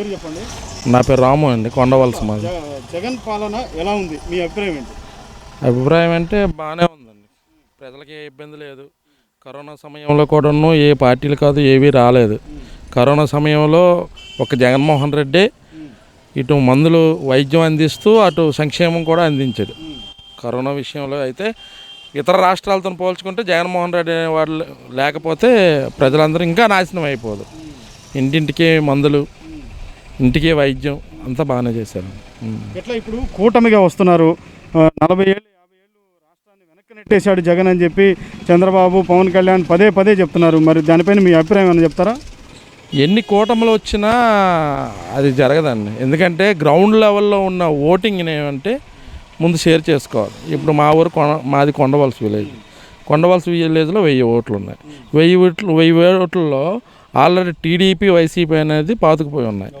పేరు చెప్పండి. నా పేరు రాము అండి కొండవలస మాది. జగన్ పాలన ఎలా ఉంది? మీ అభిప్రాయం ఏంటి? అభిప్రాయం అంటే బాగానే ఉందండి. ప్రజలకి ఏ ఇబ్బంది లేదు. కరోనా సమయంలో కూడాను ఏ పార్టీలు కాదు ఏవీ రాలేదు. కరోనా సమయంలో ఒక జగన్మోహన్ రెడ్డి ఇటు మందులు వైద్యం అందిస్తూ అటు సంక్షేమం కూడా అందించాడు. కరోనా విషయంలో అయితే ఇతర రాష్ట్రాలతో పోల్చుకుంటే జగన్మోహన్ రెడ్డి వాళ్ళు లేకపోతే ప్రజలందరూ ఇంకా నాశనం అయిపోదు. ఇంటింటికి మందులు ఇంటికి వైద్యం అంతా బాగానే చేశారు. ఎట్లా ఇప్పుడు కూటమిగా వస్తున్నారు? నలభై ఏళ్ళు యాభై ఏళ్ళు రాష్ట్రాన్ని వెనక్కి నెట్టేశాడు జగన్ అని చెప్పి చంద్రబాబు పవన్ కళ్యాణ్ పదే పదే చెప్తున్నారు. మరి దానిపైన మీ అభిప్రాయం ఏమైనా చెప్తారా? ఎన్ని కూటములు వచ్చినా అది జరగదండి. ఎందుకంటే గ్రౌండ్ లెవెల్లో ఉన్న ఓటింగ్ ఏమంటే ముందు షేర్ చేసుకోవాలి. ఇప్పుడు మా ఊరు కొన మాది కొండవలస విలేజ్. కొండవలస విలేజ్లో వెయ్యి ఓట్లు ఉన్నాయి. వెయ్యి ఓట్లు వెయ్యి ఓట్లలో ఆల్రెడీ టీడీపీ వైసీపీ అనేది పాతుకుపోయి ఉన్నాయి.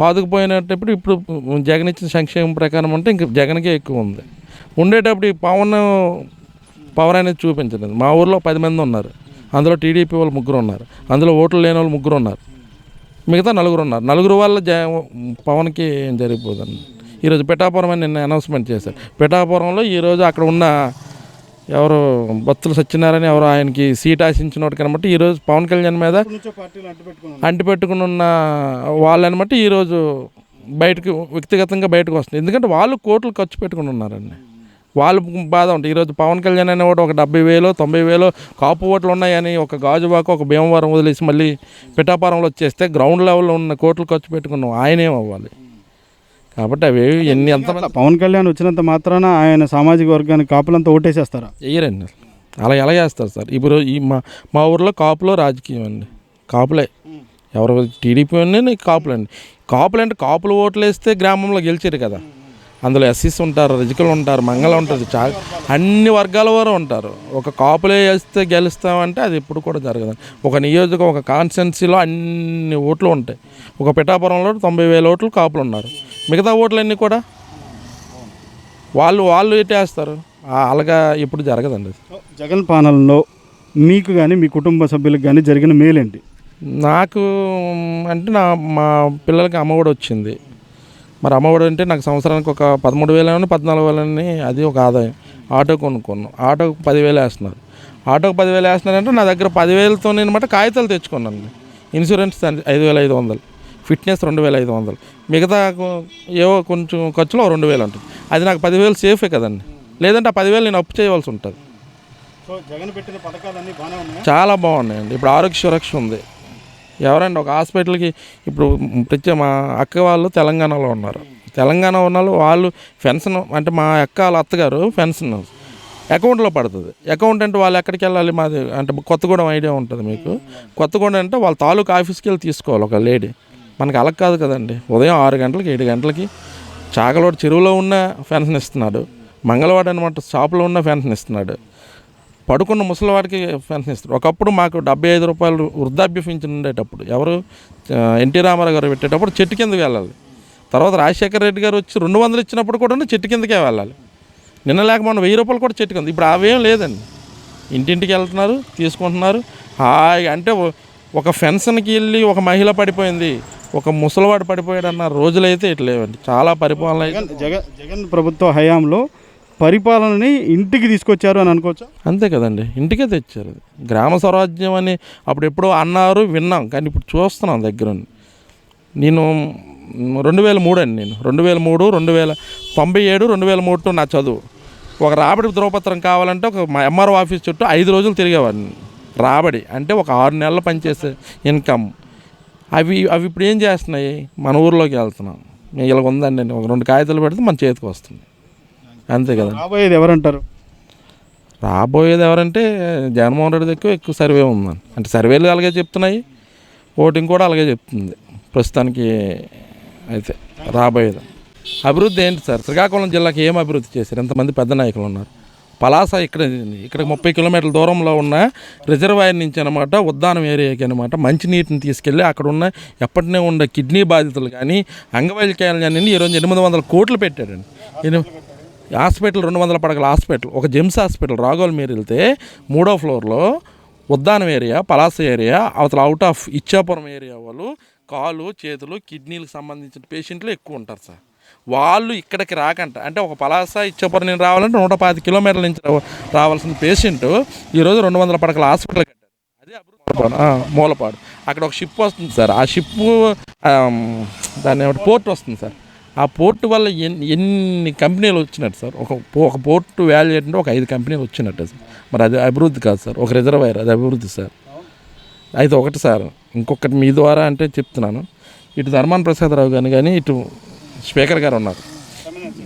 పాతుకుపోయినప్పుడు ఇప్పుడు జగన్ ఇచ్చిన సంక్షేమం ప్రకారం అంటే ఇంక జగన్కే ఎక్కువ ఉంది. ఉండేటప్పుడు ఈ పవన్ పవర్ అనేది చూపించలేదు. మా ఊర్లో పది మంది ఉన్నారు. అందులో టీడీపీ వాళ్ళు ముగ్గురు ఉన్నారు. అందులో ఓట్లు లేని వాళ్ళు ముగ్గురు ఉన్నారు. మిగతా నలుగురు ఉన్నారు. నలుగురు వల్ల జ పవన్కి ఏం జరిగిపోదండి? ఈరోజు పిఠాపురం అని నిన్న అనౌన్స్మెంట్ చేశారు. పిఠాపురంలో ఈరోజు అక్కడ ఉన్న ఎవరు బత్తులు సత్యనారాయణ ఎవరు ఆయనకి సీట్ ఆశించినోడు కనబట్టి ఈరోజు పవన్ కళ్యాణ్ మీద అంటిపెట్టుకుని ఉన్న వాళ్ళని బట్టి ఈరోజు బయటకు వ్యక్తిగతంగా బయటకు వస్తుంది ఎందుకంటే వాళ్ళు కోట్లు ఖర్చు పెట్టుకుని ఉన్నారండి. వాళ్ళు బాధ ఉంటుంది ఈరోజు పవన్ కళ్యాణ్ అనే ఒక డెబ్బై వేలు తొంభై వేలు కాపు ఓట్లు ఉన్నాయని ఒక గాజువాక ఒక భీమవరం వదిలేసి మళ్ళీ పిఠాపురంలో వచ్చేస్తే గ్రౌండ్ లెవెల్లో ఉన్న కోట్లు ఖర్చు పెట్టుకున్నాం. ఆయనేం అవ్వాలి? కాబట్టి అవి ఎన్ని ఎంత పవన్ కళ్యాణ్ వచ్చినంత మాత్రాన ఆయన సామాజిక వర్గానికి కాపులంతా ఓటేసేస్తారా? వేయరండి. అలా ఎలా చేస్తారు సార్? ఇప్పుడు ఈ మా మా ఊర్లో కాపులో రాజకీయం అండి. కాపులే. ఎవరు టీడీపీ అండి కాపులు అండి. కాపులు అంటే కాపులు ఓట్లు వేస్తే గ్రామంలో గెలిచారు కదా. అందులో ఎస్సీస్ ఉంటారు రిజికలు ఉంటారు మంగళ ఉంటుంది చా అన్ని వర్గాల వారు ఉంటారు. ఒక కాపులే వేస్తే గెలుస్తామంటే అది ఎప్పుడు కూడా జరగదు. ఒక నియోజక ఒక కాన్స్టెన్సీలో అన్ని ఓట్లు ఉంటాయి. ఒక పిఠాపురంలో తొంభై వేల ఓట్లు కాపులు ఉన్నారు. మిగతా ఓట్లన్నీ కూడా వాళ్ళు వాళ్ళు ఎట్టేస్తారు అలాగా ఇప్పుడు జరగదండి. జగన్ పాలనలో మీకు కానీ మీ కుటుంబ సభ్యులకు కానీ జరిగిన మేలేంటి? నాకు అంటే నా మా పిల్లలకి అమ్మఒడి వచ్చింది. మరి అమ్మఒడి అంటే నాకు సంవత్సరానికి ఒక పదమూడు వేలని పద్నాలుగు వేలని అది ఒక ఆదాయం. ఆటో కొనుక్కున్నాను ఆటోకి పదివేలు వేస్తున్నారు. ఆటోకి పదివేలు వేస్తున్నారంటే నా దగ్గర పదివేలతో అనమాట కాగితాలు తెచ్చుకున్నాను. ఇన్సూరెన్స్ ఐదు వేల ఐదు వందలు. ఫిట్నెస్ రెండు వేల ఐదు వందలు. మిగతా ఏవో కొంచెం ఖర్చులో రెండు వేలు ఉంటుంది అది నాకు పదివేలు సేఫే కదండి. లేదంటే ఆ పదివేలు నేను అప్పు చేయవలసి ఉంటుంది. సో జగన్ పెట్టిన పథకాలన్నీ బాగానే ఉన్నాయి? చాలా బాగున్నాయండి. ఇప్పుడు ఆరోగ్య సురక్ష ఉంది. ఎవరండి ఒక హాస్పిటల్కి ఇప్పుడు ప్రతి మా అక్క వాళ్ళు తెలంగాణలో ఉన్నారు. తెలంగాణ ఉన్న వాళ్ళు వాళ్ళు పెన్షన్ అంటే మా అక్క వాళ్ళ అత్తగారు పెన్షన్ అకౌంట్లో పడుతుంది. అకౌంట్ అంటే వాళ్ళు ఎక్కడికి వెళ్ళాలి మాది? అంటే కొత్తగూడెం ఐడియా ఉంటుంది మీకు. కొత్తగూడెం అంటే వాళ్ళ తాలూకా ఆఫీస్కి వెళ్ళి తీసుకోవాలి ఒక లేడీ. మనకి అలా కాదు కదండి. ఉదయం ఆరు గంటలకి ఏడు గంటలకి చాకలోడు చెరువులో ఉన్న పెన్షన్ ఇస్తున్నాడు. మంగళవాడు అనమాట షాపులో ఉన్న పెన్షన్ ఇస్తున్నాడు. పడుకున్న ముసలివాడికి పెన్షన్ ఇస్తారు ఒకప్పుడు మాకు డెబ్బై ఐదు రూపాయలు వృద్ధాప్య పింఛన్ ఉండేటప్పుడు ఎవరు ఎన్టీ రామారావు గారు పెట్టేటప్పుడు చెట్టు కిందకి వెళ్ళాలి. తర్వాత రాజశేఖర రెడ్డి గారు వచ్చి రెండు వందలు ఇచ్చినప్పుడు కూడా చెట్టు కిందకే వెళ్ళాలి. నిన్న లేక మొన్న వెయ్యి రూపాయలు కూడా చెట్టు కింద ఇప్పుడు అవేం లేదండి. ఇంటింటికి వెళ్తున్నారు తీసుకుంటున్నారు. హాయిగా అంటే ఒక పెన్షన్కి వెళ్ళి ఒక మహిళ పడిపోయింది. ఒక ముసలివాడు పడిపోయాడు అన్న రోజులైతే ఇట్లా లేవండి. చాలా పరిపాలన జగన్ జగన్ ప్రభుత్వ హయాంలో పరిపాలనని ఇంటికి తీసుకొచ్చారు అని అనుకోవచ్చా? అంతే కదండి. ఇంటికే తెచ్చారు. గ్రామ స్వరాజ్యం అని అప్పుడు ఎప్పుడో అన్నారు విన్నాం. కానీ ఇప్పుడు చూస్తున్నాం దగ్గర. నేను రెండు వేల మూడు అండి నేను. రెండు వేల మూడు రెండు వేల తొంభై ఏడు రెండు వేల మూడు నా చదువు. ఒక రాబడి ధ్రువపత్రం కావాలంటే ఒక మా ఎంఆర్ఓ ఆఫీస్ చుట్టూ ఐదు రోజులు తిరిగేవాడిని. రాబడి అంటే ఒక ఆరు నెలలు పనిచేసే ఇన్కమ్. అవి అవి ఇప్పుడు ఏం చేస్తున్నాయి? మన ఊర్లోకి వెళ్తున్నాం. ఇలా ఉందండి ఒక రెండు కాగితాలు పెడితే మన చేతికి వస్తుంది. అంతే కదా. రాబోయేది ఎవరంటారు? రాబోయేది ఎవరంటే జగన్మోహన్ రెడ్డి దగ్గర ఎక్కువ సర్వే ఉందని అంటే సర్వేలు అలాగే చెప్తున్నాయి. ఓటింగ్ కూడా అలాగే చెప్తుంది. ప్రస్తుతానికి అయితే రాబోయేది. అభివృద్ధి ఏంటి సార్? శ్రీకాకుళం జిల్లాకి ఏం అభివృద్ధి చేశారు? ఎంతమంది పెద్ద నాయకులు ఉన్నారు. పలాస ఇక్కడ ఇక్కడ ముప్పై కిలోమీటర్ల దూరంలో ఉన్న రిజర్వాయర్ నుంచి అనమాట ఉద్దానం ఏరియాకి అనమాట మంచినీటిని తీసుకెళ్ళి అక్కడ ఉన్న ఎప్పటినే ఉన్న కిడ్నీ బాధితులు కానీ అంగవైకల్యాలు కానీ ఈరోజు ఎనిమిది వందల కోట్లు పెట్టాడండి. హాస్పిటల్ రెండు వందల పడగల హాస్పిటల్ ఒక జెమ్స్ హాస్పిటల్ రాఘోల్ మీరు వెళ్తే మూడో ఫ్లోర్లో ఉద్దానం ఏరియా పలాస ఏరియా అవతల అవుట్ ఆఫ్ ఇచ్చాపురం ఏరియా వాళ్ళు కాలు చేతులు కిడ్నీలకు సంబంధించిన పేషెంట్లు ఎక్కువ ఉంటారు సార్. వాళ్ళు ఇక్కడికి రాకంట. అంటే ఒక పలాస ఇచ్చేపురం నేను రావాలంటే నూట పాతి కిలోమీటర్ల నుంచి రావాల్సిన పేషెంట్ ఈరోజు రెండు వందల పడకల హాస్పిటల్ కట్టారు. అదే అభివృద్ధి మూలపాడు. అక్కడ ఒక షిప్ వస్తుంది సార్. ఆ షిప్ దాన్ని ఏమంటారు? పోర్ట్ వస్తుంది సార్. ఆ పోర్ట్ వల్ల ఎన్ని ఎన్ని కంపెనీలు వచ్చినట్టు సార్? ఒక ఒక పోర్ట్ వాల్యూ ఏంటంటే ఒక ఐదు కంపెనీలు వచ్చినట్టు సార్. మరి అది అభివృద్ధి కాదు సార్. ఒక రిజర్వాయర్ అది అభివృద్ధి సార్. అయితే ఒకటి సార్ ఇంకొకటి మీ ద్వారా అంటే చెప్తున్నాను. ఇటు ధర్మాన ప్రసాదరావు గారిని కానీ ఇటు స్పీకర్ గారు ఉన్నారు.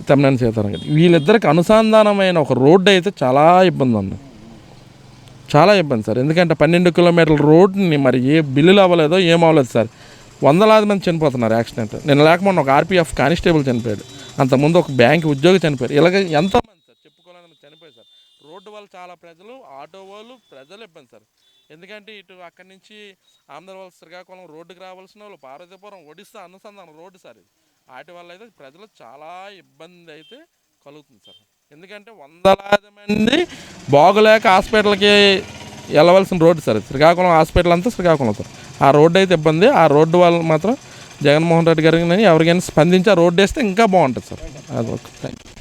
తమ్మినేని సీతారాం గారు. వీళ్ళిద్దరికి అనుసంధానమైన ఒక రోడ్డు అయితే చాలా ఇబ్బంది ఉంది. చాలా ఇబ్బంది సార్. ఎందుకంటే పన్నెండు కిలోమీటర్ల రోడ్ని మరి ఏ బిల్లులు అవ్వలేదో ఏం అవ్వలేదు సార్. వందలాది మంది చనిపోతున్నారు యాక్సిడెంట్. నేను లేకపోతే ఒక ఆర్పీఎఫ్ కానిస్టేబుల్ చనిపోయాడు. అంతకుముందు ఒక బ్యాంక్ ఉద్యోగి చనిపోయారు. ఇలాగ ఎంతోమంది సార్ చెప్పుకోలేని చనిపోయారు సార్. రోడ్డు వల్ల చాలా ప్రజలు ఆటో వాళ్ళు ప్రజలు ఇబ్బంది సార్. ఎందుకంటే ఇటు అక్కడి నుంచి ఆంధ్రవలస శ్రీకాకుళం రోడ్డుకి రావాల్సిన వాళ్ళు పార్వతీపురం ఒడిస్సా అనుసంధానం రోడ్డు సార్ ఇది. వాటి వల్ల అయితే ప్రజలు చాలా ఇబ్బంది అయితే కలుగుతుంది సార్. ఎందుకంటే వందలాది మంది బాగులేక హాస్పిటల్కి వెళ్ళవలసిన రోడ్డు సార్ శ్రీకాకుళం హాస్పిటల్ అంతా శ్రీకాకుళం సార్. ఆ రోడ్డు అయితే ఇబ్బంది. ఆ రోడ్డు వల్ల మాత్రం జగన్మోహన్ రెడ్డి గారికి ఎవరికైనా స్పందించి ఆ రోడ్డు వేస్తే ఇంకా బాగుంటుంది సార్. అది ఓకే థ్యాంక్ యూ